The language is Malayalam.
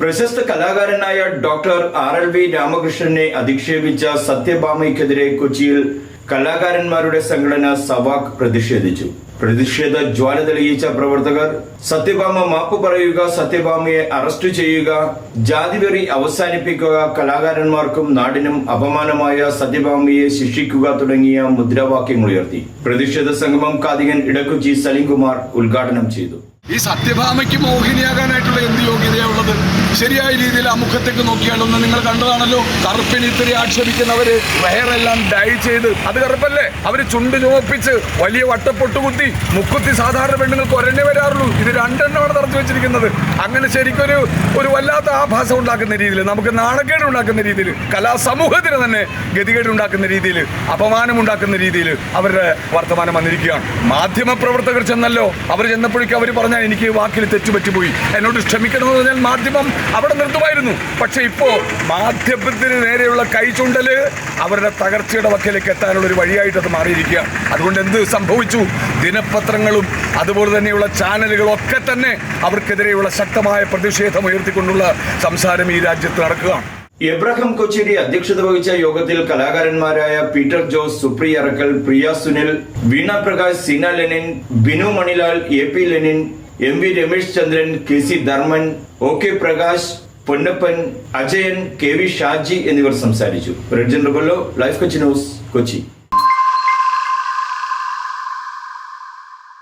പ്രശസ്ത കലാകാരനായ ഡോക്ടർ ആർ എൽ വി രാമകൃഷ്ണനെ അധിക്ഷേപിച്ച സത്യഭാമയ്ക്കെതിരെ കൊച്ചിയിൽ കലാകാരന്മാരുടെ സംഘടന സവാക് പ്രതിഷേധിച്ചു. പ്രതിഷേധ ജ്വാല തെളിയിച്ച പ്രവർത്തകർ സത്യഭാമ മാപ്പ് പറയുക സത്യഭാമയെ അറസ്റ്റ് ചെയ്യുക ജാതിവെറി അവസാനിപ്പിക്കുക കലാകാരന്മാർക്കും നാടിനും അപമാനമായ സത്യഭാമയെ ശിക്ഷിക്കുക തുടങ്ങിയ മുദ്രാവാക്യങ്ങൾ ഉയർത്തി. പ്രതിഷേധ സംഗമം കാതികൻ ഇടക്കൊച്ചി സലീംകുമാർ ഉദ്ഘാടനം ചെയ്തു. ഈ സത്യഭാമയ്ക്ക് മോഹിനിയാകാനായിട്ടുള്ള എന്ത് യോഗ്യതയുള്ളത് ശരിയായ രീതിയിൽ ആ മുഖത്തേക്ക് നോക്കിയാലൊന്ന് നിങ്ങൾ കണ്ടതാണല്ലോ. കറുപ്പിന് ഇത്തിരി ആക്ഷേപിക്കുന്നവര് വയറെല്ലാം ഡൈ ചെയ്ത്. അത് കറുപ്പല്ലേ? അവർ ചുണ്ട് ചുമപ്പിച്ച് വലിയ വട്ടപ്പൊട്ട് കുത്തി മുക്കുത്തി സാധാരണ പെണ്ണുങ്ങൾക്ക് ഒരെണ്ണേ വരാറുള്ളൂ. ഇത് രണ്ടെണ്ണമാണ് നടത്തി വെച്ചിരിക്കുന്നത്. അങ്ങനെ ശരിക്കൊരു ഒരു വല്ലാത്ത ആഭാസം ഉണ്ടാക്കുന്ന രീതിയിൽ നമുക്ക് നാണക്കേട് ഉണ്ടാക്കുന്ന രീതിയിൽ കലാസമൂഹത്തിന് തന്നെ ഗതികേട് ഉണ്ടാക്കുന്ന രീതിയിൽ അപമാനം ഉണ്ടാക്കുന്ന രീതിയിൽ അവരുടെ വർത്തമാനം വന്നിരിക്കുകയാണ്. മാധ്യമ പ്രവർത്തകർ ചെന്നല്ലോ. അവർ ചെന്നപ്പോഴേക്കും അവർ പറഞ്ഞാൽ എനിക്ക് വാക്കിൽ തെറ്റുപറ്റിപ്പോയി. എന്നോട് ക്ഷമിക്കണമെന്ന് പറഞ്ഞാൽ മാധ്യമം അവിടെ നിർത്തുമായിരുന്നു. പക്ഷേ ഇപ്പോൾ മാധ്യമത്തിന് നേരെയുള്ള കൈചുണ്ടൽ അവരുടെ തകർച്ചയുടെ വക്കിലേക്ക് എത്താനുള്ള ഒരു വഴിയായിട്ട് അത് മാറിയിരിക്കുകയാണ് അതുകൊണ്ട് എന്ത് സംഭവിച്ചു? ദിനപത്രങ്ങളും അതുപോലെ തന്നെയുള്ള ചാനലുകളും ഒക്കെ തന്നെ അവർക്കെതിരെയുള്ള ശക്തമായ പ്രതിഷേധം ഉയർത്തിക്കൊണ്ടുള്ള സംസാരം ഈ രാജ്യത്ത് നടക്കുകയാണ്. എബ്രഹാം കൊച്ചേരി അധ്യക്ഷത വഹിച്ച യോഗത്തിൽ കലാകാരന്മാരായ Peter Jose Supriya Arakkal Priya Sunil Veena Prakash Seena Lenin Binu Manilal A P Lenin M V Ramesh Chandran K C Dharman O K Prakash Ponnappan Ajayan K V Shaji എന്നിവർ സംസാരിച്ചു. റെഡ് ജനറബല്ലോ ലൈഫ് കൊച്ചി ന്യൂസ് കൊച്ചി